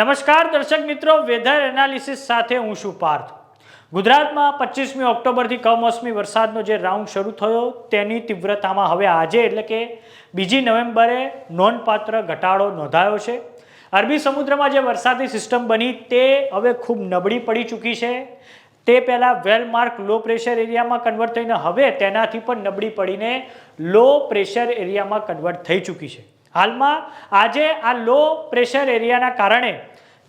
નમસ્કાર દર્શક મિત્રો વેધર એનાલિસિસ સાથે હું છું પાર્થ. ગુજરાતમાં પચીસમી ઓક્ટોબરથી કમોસમી વરસાદનો જે રાઉન્ડ શરૂ થયો તેની તીવ્રતામાં હવે આજે એટલે કે બીજી નવેમ્બરે નોંધપાત્ર ઘટાડો નોંધાયો છે. અરબી સમુદ્રમાં જે વરસાદી સિસ્ટમ બની તે હવે ખૂબ નબળી પડી ચૂકી છે. તે પહેલાં વેલમાર્ક લો પ્રેશર એરિયામાં કન્વર્ટ થઈને હવે તેનાથી પણ નબળી પડીને લો પ્રેશર એરિયામાં કન્વર્ટ થઈ ચૂકી છે. હાલમાં આજે આ લો પ્રેશર એરિયાના કારણે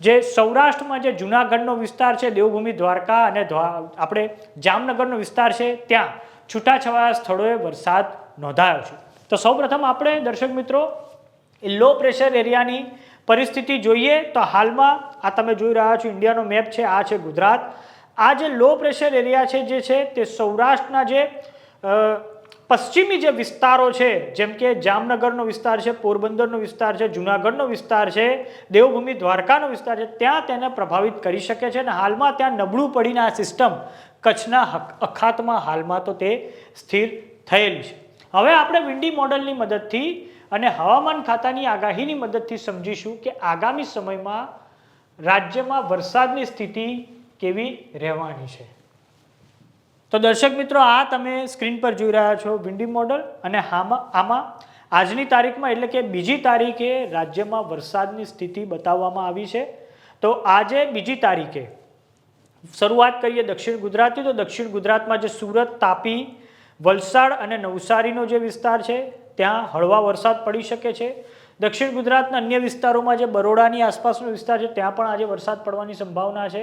જે સૌરાષ્ટ્રમાં જે જૂનાગઢનો વિસ્તાર છે, દેવભૂમિ, દ્વારકા અને આપણે જામનગરનો વિસ્તાર છે, ત્યાં છૂટાછવાયા સ્થળોએ વરસાદ નોંધાયો છે. તો સૌપ્રથમ આપણે દર્શક મિત્રો લો પ્રેશર એરિયાની પરિસ્થિતિ જોઈએ તો હાલમાં આ તમે જોઈ રહ્યા છો, ઇન્ડિયાનો મેપ છે, આ છે ગુજરાત. આ જે લો પ્રેશર એરિયા છે જે છે તે સૌરાષ્ટ્રના જે પશ્ચિમી જે વિસ્તારો છે, જેમ કે જામનગરનો વિસ્તાર છે, પોરબંદરનો વિસ્તાર છે, જુનાગઢનો વિસ્તાર છે, દેવભૂમિ દ્વારકાનો વિસ્તાર છે, ત્યાં તેને પ્રભાવિત કરી શકે છે અને હાલમાં ત્યાં નબળું પડીને આ સિસ્ટમ કચ્છના અખાતમાં હાલમાં તો તે સ્થિર થયેલ છે. હવે આપણે વિન્ડી મોડલની મદદથી અને હવામાન ખાતાની આગાહીની મદદથી સમજીશું કે આગામી સમયમાં રાજ્યમાં વરસાદની સ્થિતિ કેવી રહેવાની છે. તો દર્શક મિત્રો, આ તમે સ્ક્રીન પર જોઈ રહ્યા છો વિન્ડી મોડલ અને આમાં આમાં આજની તારીખમાં, એટલે કે બીજી તારીખે રાજ્યમાં વરસાદની સ્થિતિ બતાવવામાં આવી છે. તો આજે બીજી તારીખે શરૂઆત કરીએ દક્ષિણ ગુજરાતથી તો દક્ષિણ ગુજરાતમાં જે સુરત, તાપી, વલસાડ અને નવસારીનો જે વિસ્તાર છે, ત્યાં હળવા વરસાદ પડી શકે છે. દક્ષિણ ગુજરાતના અન્ય વિસ્તારોમાં જે બરોડાની આસપાસનો વિસ્તાર છે, ત્યાં પણ આજે વરસાદ પડવાની સંભાવના છે.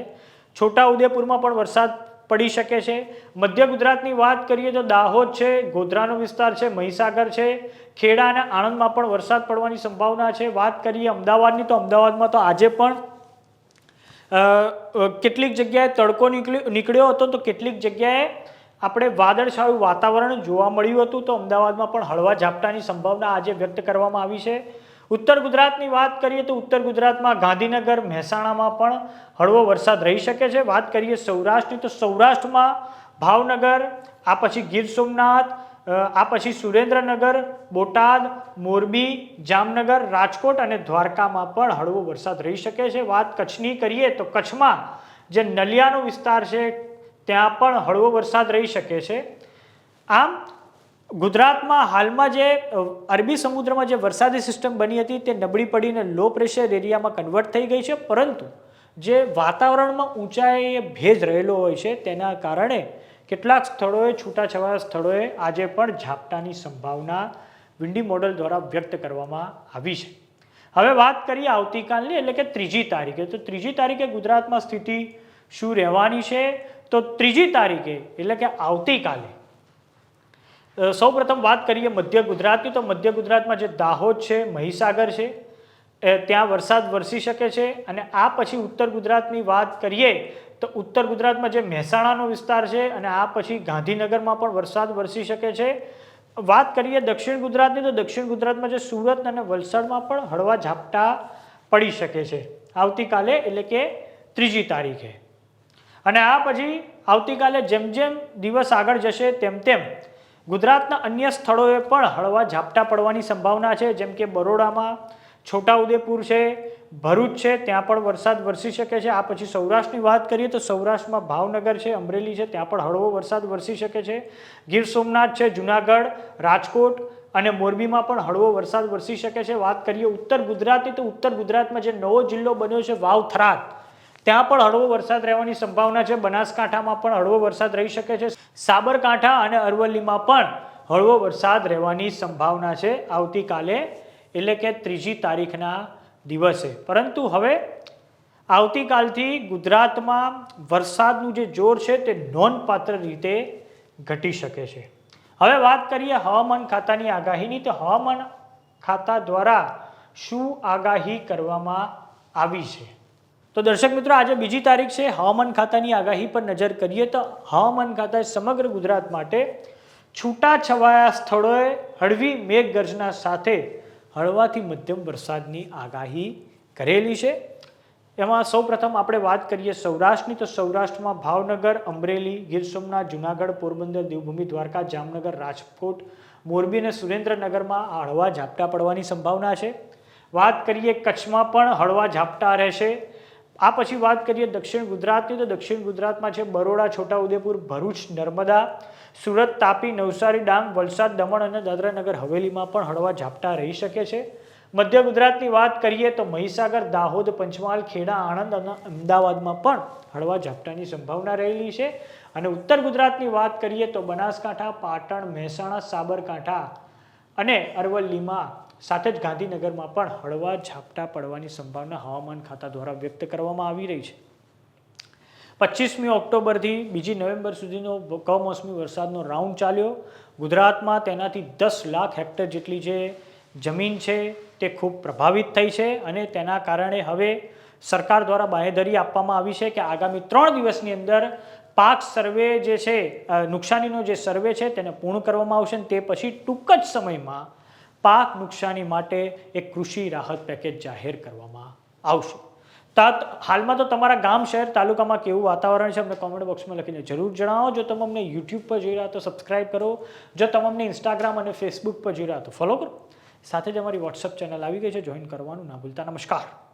છોટાઉદેપુરમાં પણ વરસાદ પડી શકે છે. મધ્ય ગુજરાતની વાત કરીએ તો દાહોદ છે, ગોધરાનો વિસ્તાર છે, મહીસાગર છે. ખેડા અને આણંદમાં પણ વરસાદ પડવાની સંભાવના છે. વાત કરીએ અમદાવાદની તો અમદાવાદમાં તો આજે પણ કેટલીક જગ્યાએ તડકો નીકળ્યો નીકળ્યો હતો તો કેટલીક જગ્યાએ આપણે વાદળછાયું વાતાવરણ જોવા મળ્યું હતું તો અમદાવાદમાં પણ હળવા ઝાપટાની સંભાવના આજે વ્યક્ત કરવામાં આવી છે. ઉત્તર ગુજરાતની વાત કરીએ તો ઉત્તર ગુજરાતમાં ગાંધીનગર, મહેસાણામાં પણ હળવો વરસાદ રહી શકે છે. વાત કરીએ સૌરાષ્ટ્રની, તો સૌરાષ્ટ્રમાં ભાવનગર, આ પછી ગીર સોમનાથ આ પછી સુરેન્દ્રનગર, બોટાદ, મોરબી, જામનગર, રાજકોટ અને દ્વારકામાં પણ હળવો વરસાદ રહી શકે છે. વાત કચ્છની કરીએ તો કચ્છમાં જે નલિયાનો વિસ્તાર છે, ત્યાં પણ હળવો વરસાદ રહી શકે છે. આમ ગુજરાતમાં હાલમાં જે અરબી સમુદ્રમાં જે વરસાદી સિસ્ટમ બની હતી તે નબળી પડીને લો પ્રેશર એરિયામાં કન્વર્ટ થઈ ગઈ છે. પરંતુ જે વાતાવરણમાં ઊંચાઈએ ભેજ રહેલો હોય છે તેના કારણે કેટલાક સ્થળોએ, છૂટાછવાયા સ્થળોએ આજે પણ ઝાપટાની સંભાવના વિન્ડી મોડલ દ્વારા વ્યક્ત કરવામાં આવી છે. હવે વાત કરીએ આવતીકાલની, એટલે કે ત્રીજી તારીખે. તો ત્રીજી તારીખે ગુજરાતમાં સ્થિતિ શું રહેવાની છે? તો ત્રીજી તારીખે, એટલે કે આવતીકાલે સૌપ્રથમ વાત કરીએ મધ્ય ગુજરાતની, તો મધ્ય ગુજરાતમાં જે દાહોદ છે, મહીસાગર છે ત્યાં વરસાદ વરસી શકે છે અને આ પછી ઉત્તર ગુજરાતની વાત કરીએ, તો ઉત્તર ગુજરાતમાં જે મહેસાણાનો વિસ્તાર છે અને આ પછી ગાંધીનગરમાં પણ વરસાદ વરસી શકે છે. વાત કરીએ દક્ષિણ ગુજરાતની, તો દક્ષિણ ગુજરાતમાં જે સુરત અને વલસાડમાં પણ હળવા ઝાપટા પડી શકે છે. આવતીકાલે એટલે કે ત્રીજી તારીખે. અને આ પછી આવતીકાલે જેમ જેમ દિવસ આગળ જશે, તેમ તેમ ગુજરાતના અન્ય સ્થળોએ પણ હળવા ઝાપટા પડવાની સંભાવના છે, જેમ કે બરોડામાં છોટાઉદેપુર છે, ભરૂચ છે, ત્યાં પણ વરસાદ વરસી શકે છે. આ પછી સૌરાષ્ટ્રની વાત કરીએ તો સૌરાષ્ટ્રમાં ભાવનગર છે, અમરેલી છે, ત્યાં પણ હળવો વરસાદ વરસી શકે છે. ગીર સોમનાથ છે, જુનાગઢ, રાજકોટ અને મોરબીમાં પણ હળવો વરસાદ વરસી શકે છે. વાત કરીએ ઉત્તર ગુજરાતની, તો ઉત્તર ગુજરાતમાં જે નવો જિલ્લો બન્યો છે વાવ થરાદ ત્યાં પણ હળવો વરસાદ રહેવાની સંભાવના છે. બનાસકાંઠામાં પણ હળવો વરસાદ રહી શકે છે. સાબરકાંઠા અને અરવલ્લીમાં પણ હળવો વરસાદ રહેવાની સંભાવના છે આવતીકાલે, એટલે કે ત્રીજી તારીખના દિવસે. પરંતુ હવે આવતીકાલથી ગુજરાતમાં વરસાદનું જે જોર છે તે નોંધપાત્ર રીતે ઘટી શકે છે. હવે વાત કરીએ હવામાન ખાતાની આગાહીની. તો હવામાન ખાતા દ્વારા શું આગાહી કરવામાં આવી છે? તો દર્શક મિત્રો, આજે બીજી તારીખ છે. હવામાન ખાતાની આગાહી પર નજર કરીએ તો હવામાન ખાતાએ સમગ્ર ગુજરાત માટે છૂટાછવાયા સ્થળોએ હળવી મેઘગર્જના સાથે હળવાથી મધ્યમ વરસાદની આગાહી કરેલી છે. એમાં સૌપ્રથમ આપણે વાત કરીએ સૌરાષ્ટ્રની. તો સૌરાષ્ટ્રમાં ભાવનગર, અમરેલી, ગીર સોમનાથ, જુનાગઢ, પોરબંદર, દેવભૂમિ, દ્વારકા, જામનગર, રાજકોટ, મોરબી અને સુરેન્દ્રનગરમાં હળવા ઝાપટા પડવાની સંભાવના છે. વાત કરીએ કચ્છમાં પણ હળવા ઝાપટા રહેશે. આ પછી વાત કરીએ દક્ષિણ ગુજરાતની, તો દક્ષિણ ગુજરાતમાં છે બરોડા, છોટાઉદેપુર, ભરૂચ, નર્મદા, સુરત, તાપી, નવસારી, ડાંગ, વલસાડ, દમણ અને દાદરાનગર હવેલીમાં પણ હળવા ઝાપટા રહી શકે છે. મધ્ય ગુજરાતની વાત કરીએ તો મહીસાગર, દાહોદ, પંચમહાલ, ખેડા, આણંદ અને અમદાવાદમાં પણ હળવા ઝાપટાની સંભાવના રહેલી છે. અને ઉત્તર ગુજરાતની વાત કરીએ તો બનાસકાંઠા, પાટણ, મહેસાણા, સાબરકાંઠા અને અરવલ્લીમાં સાથે જ ગાંધીનગરમાં પણ હળવા ઝાપટા પડવાની સંભાવના હવામાન ખાતા દ્વારા વ્યક્ત કરવામાં આવી રહી છે. પચીસમી ઓક્ટોબરથી બીજી નવેમ્બર સુધીનો કમોસમી વરસાદનો રાઉન્ડ ચાલ્યો. ગુજરાતમાં તેનાથી દસ લાખ હેક્ટર જેટલી જે જમીન છે તે ખૂબ પ્રભાવિત થઈ છે અને તેના કારણે હવે સરકાર દ્વારા બાંહેધરી આપવામાં આવી છે કે આગામી ત્રણ દિવસની અંદર પાક સર્વે જે છે નુકસાનીનો જે સર્વે છે તેને પૂર્ણ કરવામાં આવશે અને તે પછી ટૂંક જ સમયમાં પાક નુકસાની માટે એક કૃષિ રાહત પેકેજ જાહેર કરવામાં આવશે. તાત હાલમાં તો તમારા ગામ, શહેર, તાલુકામાં કેવું વાતાવરણ છે, અમને કોમેન્ટ બોક્સમાં લખીને જરૂર જણાવો. જો તમે અમને યુટ્યુબ પર જોઈ રહ્યા તો સબસ્ક્રાઈબ કરો. જો તમે અમને ઇન્સ્ટાગ્રામ અને ફેસબુક પર જોઈ રહ્યા તો ફોલો કરો. સાથે જ અમારી વોટ્સઅપ ચેનલ આવી ગઈ છે જોઈન કરવાનું ના ભૂલતા. નમસ્કાર.